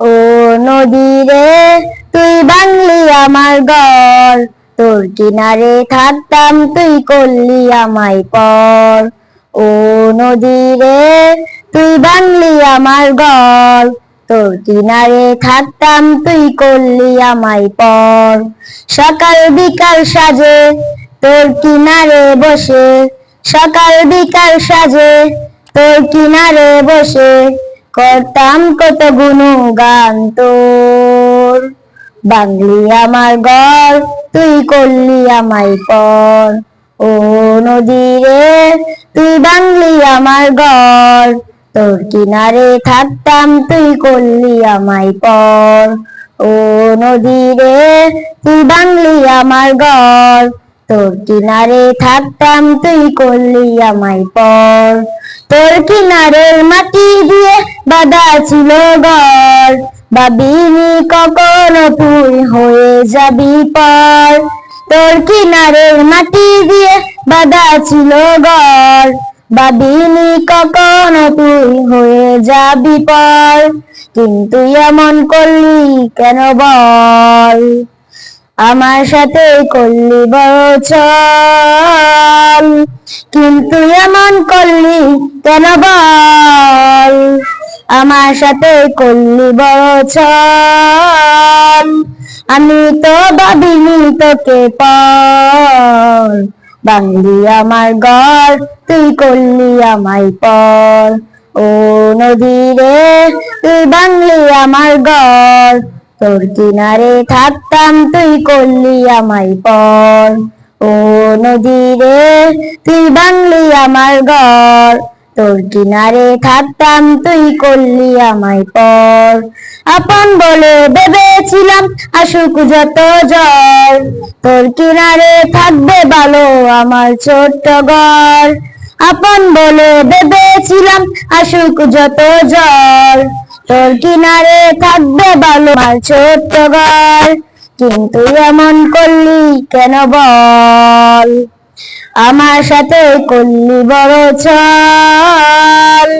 ও নদী রে, তুই বাংলি আমার ঘর তোর কিনারে থাকতাম, তুই করলি আমায় পর। ও নদী রে, তুই বাংলি আমার ঘর তোর কিনারে থাকতাম, তুই করলি আমায় পর। সকাল বিকাল সাজে, তোর কিনারে বসে। সকাল বিকাল সাজে, তোর কিনারে বসে। করতাম কত গুণগান তোর? বাংলি আমার ঘর তুই করলি আমায় পর। ও নদী রে তুই বাংলি আমার ঘর তোর কিনারে থাকতাম, তুই করলি আমায় পর। ও নদী রে তুই বাংলি আমার ঘর তোর কিনারে থাকতাম তুই করলি আমায় পর। তোর কিনারের মাটি দিয়ে বাঁধা ছিল ঘর। ভাবিনি কখনো তুই হয়ে যাবি পর। তোর কিনারের মাটি দিয়ে বাঁধা ছিল ঘর। ভাবিনি কখনো তুই হয়ে যাবি পর। কিন্তু এমন করলি কেন বল? আমার সাথে করলি বড় কিন্তু এমন করলি কেন বল? আমার সাথে করলি বড় আমি তো ভাবিনি তোকে পর। বাংলি আমার ঘর, তুই করলি আমায় পর। ও নদী রে তুই বাংলি আমার ঘর। তোর কিনারে থাকতাম তুই করলি আমায় পর। ও নদী রে তুই বাংলি আমার ঘর। তোর কিনারে থাকতাম তুই করলি আমায় পর। আপন বলে ভেবেছিলাম আসুক যত জল তোর কিনারে থাকবে ভালো আমার ছোট্ট ঘর। আপন বলে ভেবেছিলাম আসুক যত জল তোর কিনারে থাকবে ভালো আমার ছোট্ট ঘর। কিন্তু এমন করলি কেন বল? আমার সাথে করলি বড় ছল।